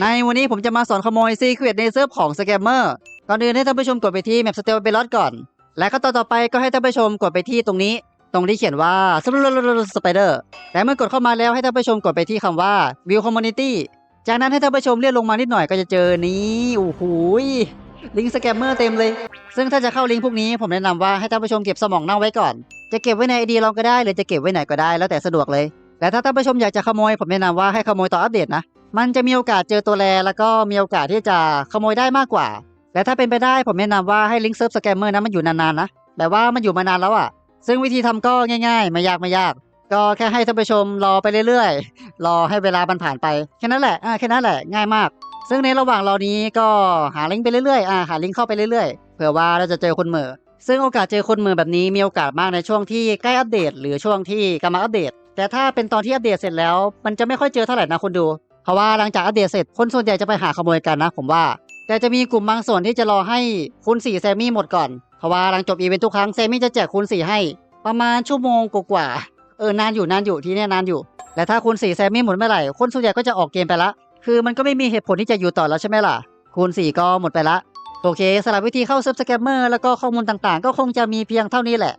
ในวันนี้ผมจะมาสอนขโมยซีเครตในเซิร์ฟของสแกมเมอร์ก่อนอื่นให้ท่านผู้ชมกดไปที่แมปสเตลเบลอดก่อน และขั้นตอนต่อไปก็ให้ท่านผู้ชมกดไปที่ตรงนี้ ตรงที่เขียนว่าสไปเดอร์และเมื่อกดเข้ามาแล้วให้ท่านผู้ชมกดไปที่คำว่า View Community จากนั้นให้ท่านผู้ชมเลื่อนลงมานิดหน่อยก็จะเจอนี้โอ้โหยลิงก์สแกมเมอร์เต็มเลย ซึ่งถ้าจะเข้าลิงก์พวกนี้ผมแนะนำว่าให้ท่านผู้ชมเก็บสมองเน่าไว้ก่อน จะเก็บไว้ในไอดีเราก็ได้หรือจะเก็บไว้ไหนก็ได้แล้วแต่สะดวกเลยแต่ถ้าท่านผู้ชมอยากจะขโมยผมแนะนำว่าให้ขโมยต่ออัปเดตนะ มันจะมีโอกาสเจอตัวแรแล้วก็มีโอกาสที่จะขโมยได้มากกว่า และถ้าเป็นไปได้ผมแนะนำว่าให้ลิงก์เซิร์ฟสแกมเมอร์นะมันอยู่นานๆนะแบบว่ามันอยู่มานานแล้วอะ่ะ ซึ่งวิธีทำก็ง่ายๆ ไม่ยากไม่ยาก ก็แค่ให้ท่านผู้ชมรอไปเรื่อยๆ รอให้เวลามันผ่านไปแค่นั้นแหละอ่าแค่นั้นแหละง่ายมาก ซึ่งในระหว่างรอนี้ก็หาลิงก์ไปเรื่อยๆอ่าหาลิงก์เข้าไปเรื่อยๆเผื่อว่าเราจะเจอคนเหม่อซึ่งโอกาสเจอคนเหม่อแบบนี้มีโอกาสมากในช่วงที่ใกล้อัปเดต หรือช่วงที่กำลังอัปเดต แต่ถ้าเป็นตอนที่อัปเดตเสร็จแล้ว มันจะไม่ค่อยเจอเท่าไหร่นะคุณดู เพราะว่าหลังจากอัปเดตเสร็จคนส่วนใหญ่จะไปหาขโมยกันนะ ผมว่า แต่จะมีกลุ่มบางส่วนที่จะรอให้คูณ4แซมมี่หมดก่อน เพราะว่าหลังจบอีเวนต์ทุกครั้งแซมมี่จะแจกคูณ4ให้ ประมาณชั่วโมงกว่าเออนานอยู่นานอยู่ที่เนี่ยนานอยู่ และถ้าคูณ4แซมมี่หมดเมื่อไหร่คนส่วนใหญ่ก็จะออกเกมไปละ คือมันก็ไม่มีเหตุผลที่จะอยู่ต่อแล้วใช่ไหมล่ะคูณ4ก็หมดไปละ โอเคสำหรับวิธีเข้าเซิร์ฟสแกมเมอร์แล้วก็ข้อมูลต่างๆ ก็คงจะมีเพียงเท่านี้แหละ